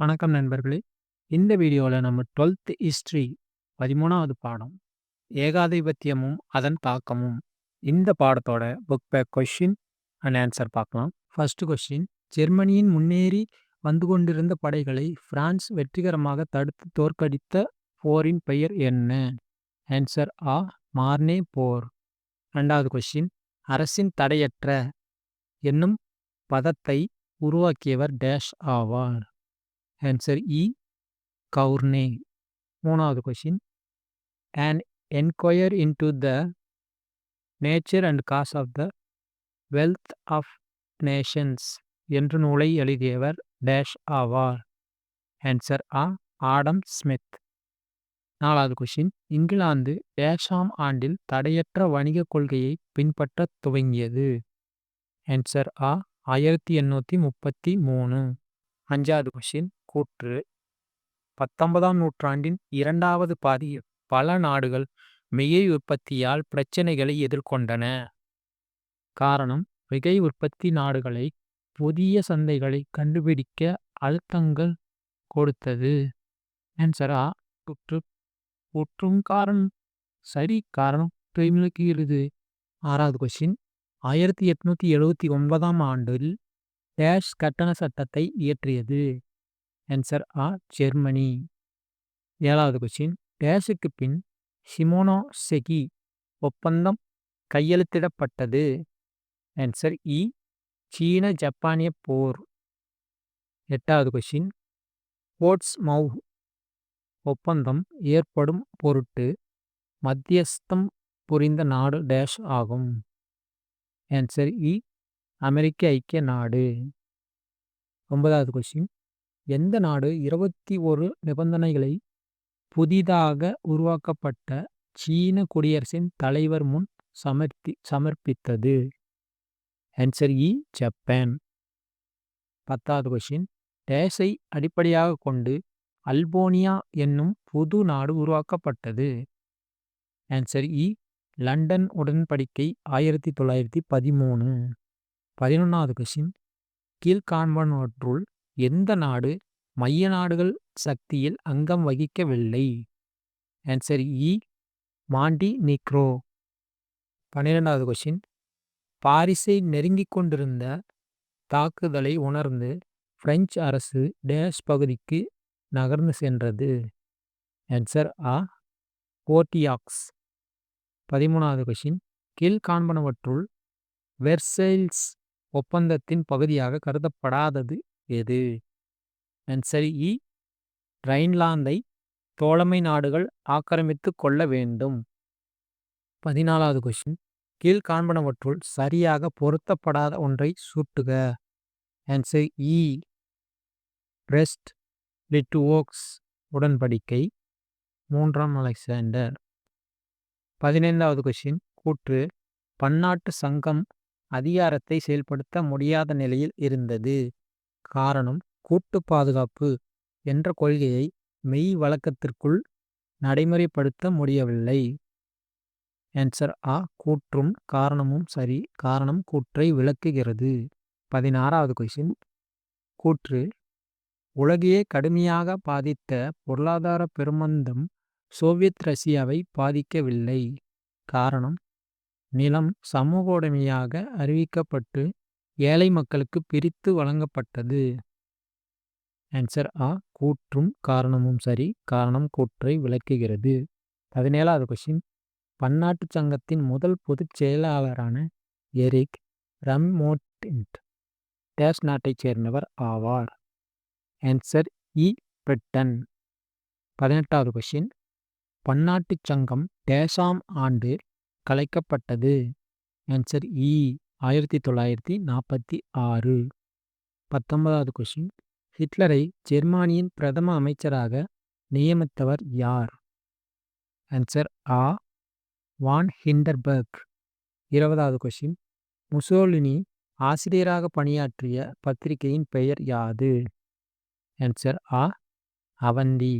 வணக்கம் நண்பர்களே! இந்த வீடியோவில் நம்ம டுவெல்த் ஹிஸ்ட்ரி பதிமூணாவது பாடம். ஏகாதிபத்தியமும் அதன் தாக்கமும். இந்த பாடத்தோட book back question and answer பார்க்கலாம். ஃபர்ஸ்ட் கொஸ்டின் ஜெர்மனியின் முன்னேறி வந்து கொண்டிருந்த படைகளை பிரான்ஸ் வெற்றிகரமாக தடுத்து தோற்கடித்த போரின் பெயர் என்ன? ஆன்சர் ஆ. மார்னே போர். ரெண்டாவது கொஸ்டின் அரசின் தடையற்ற என்னும் பதத்தை உருவாக்கியவர் டேஷ் ஆவார்? ஆன்சர் இ. கவுர்னே. மூணாவது question and enquiry into the nature and cause of the wealth of nations என்ற நூலை எழுதியவர் டேஷ் ஆவார்? ஆன்சர் ஆ. Adam Smith. நாலாவது கொஷின் இங்கிலாந்து டேஷாம் ஆண்டில் தடையற்ற வணிகக் கொள்கையை பின்பற்றத் துவங்கியது? ஆன்சர் ஆ. ஆயிரத்தி எண்ணூற்றி முப்பத்தி மூணு. அஞ்சாவது கொஷின் கூற்று பத்தொன்பதாம் நூற்றாண்டின் இரண்டாவது பாதியில் பல நாடுகள் மிகை உற்பத்தியால் பிரச்சினைகளை எதிர்கொண்டன. காரணம் மிகை உற்பத்தி நாடுகளை புதிய சந்தைகளை கண்டுபிடிக்க அழுத்தங்கள் கொடுத்தது. ஆன்சரா குற்று கூற்று காரணம் சரி காரணம் விளக்குகிறது. ஆறாவது கொஸ்டின் ஆயிரத்தி எட்நூத்தி எழுவத்தி ஒன்பதாம் ஆண்டில் டேஷ் கட்டண சட்டத்தை இயற்றியது? ஆன்சர் ஆ. ஜெர்மனி. ஏழாவது கொஸ்டின் டேஷுக்கு பின் ஷிமோனோசெகி ஒப்பந்தம் கையெழுத்திடப்பட்டது? ஆன்சர் இ. சீன ஜப்பானிய போர். எட்டாவது கொஸ்டின் போர்ட்ஸ்மவுத் ஒப்பந்தம் ஏற்படும் பொருட்டு மத்தியஸ்தம் புரிந்த நாடு டேஷ் ஆகும்? ஆன்சர் இ. E, அமெரிக்க ஐக்கிய நாடு. ஒன்பதாவது கொஸ்டின் எந்த நாடு இருபத்தி ஒரு நிபந்தனைகளை புதிதாக உருவாக்கப்பட்ட சீன குடியரசின் தலைவர் முன் சமர்ப்பித்தது? ஆன்சர் இ. ஜப்பான். பத்தாவது கொஷின் டேஸை அடிப்படையாகக் கொண்டு அல்போனியா என்னும் புது நாடு உருவாக்கப்பட்டது? ஆன்சர் இ. E, லண்டன் உடன்படிக்கை ஆயிரத்தி தொள்ளாயிரத்தி பதிமூணு. பதினொன்றாவது கொஷின் கீழ்காண்பனவற்றுள் எந்த நாடு மைய நாடுகள் சக்தியில் அங்கம் வகிக்கவில்லை? Answer E. மாண்டி நிக்ரோ பன்னிரண்டாவது கொஸ்டின் பாரிஸை நெருங்கிக் கொண்டிருந்த தாக்குதலை உணர்ந்து பிரெஞ்சு அரசு டேஷ் பகுதிக்கு நகர்ந்து சென்றது? ஆன்சர் ஆ. போர்டியாக்ஸ். பதிமூணாவது கொஷின் கீழ்காண்பனவற்றுள் வெர்சைல்ஸ் ஒப்பந்தத்தின் பகுதியாக கருதப்படாதது எது? ஆன்சர் இ. ரைன்லாந்தை தோழமை நாடுகள் ஆக்கிரமித்துக் கொள்ள வேண்டும். பதினாலாவது கொஸ்டின் கீழ்காண்பனவற்றுள் சரியாக பொருத்தப்படாத ஒன்றை சூட்டுக ஆன்சர் இ. பிரெஸ்ட் லிட்டுவோக்ஸ் உடன்படிக்கை. மூன்றாம் அலெக்சாண்டர். பதினைந்தாவது கொஸ்டின் கூற்று பன்னாட்டு சங்கம் அதிகாரத்தை செயல்படுத்த முடியாத நிலையில் இருந்தது. காரணம் கூட்டுப் பாதுகாப்பு என்ற கொள்கையை மெய் வழக்கத்திற்குள் நடைமுறைப்படுத்த முடியவில்லை. ஆன்சர் ஆ. கூற்றும் காரணமும் சரி காரணம் கூற்றை விளக்குகிறது. பதினாறாவது கொஷின் கூற்று உலகையே கடுமையாக பாதித்த பொருளாதார பெருமந்தம் சோவியத் ரஷ்யாவை பாதிக்கவில்லை. காரணம் நிலம் சமூகவுடைமையாக அறிவிக்கப்பட்டு ஏழை மக்களுக்கு பிரித்து வழங்கப்பட்டது. ஆன்சர் ஆ. கூற்றும் காரணமும் சரி காரணம் கூற்றை விளக்குகிறது. பதினேழாவது கொஷின் பன்னாட்டுச் சங்கத்தின் முதல் பொதுச் செயலாளரான எரிக் ரம்மோண்ட்ட் டேஸ் நாட்டைச் சேர்ந்தவர் ஆவார்? ஆன்சர் இ. E. பிரிட்டன். பதினெட்டாவது கொஷின் பன்னாட்டுச் சங்கம் டேஷாம் ஆண்டு கலைக்கப்பட்டது? ஆன்சர் இ. E. ஆயிரத்தி தொள்ளாயிரத்தி நாற்பத்தி ஆறு. பத்தொன்பதாவது கொஸ்டின் ஹிட்லரை ஜெர்மானியின் பிரதம அமைச்சராக நியமித்தவர் யார்? ஆன்சர் ஆ. வான் ஹிண்டர்பர்க் இருபதாவது கொஸ்டின் முசோலினி ஆசிரியராக பணியாற்றிய பத்திரிகையின் பெயர் யாது? ஆன்சர் ஆ. அவந்தி.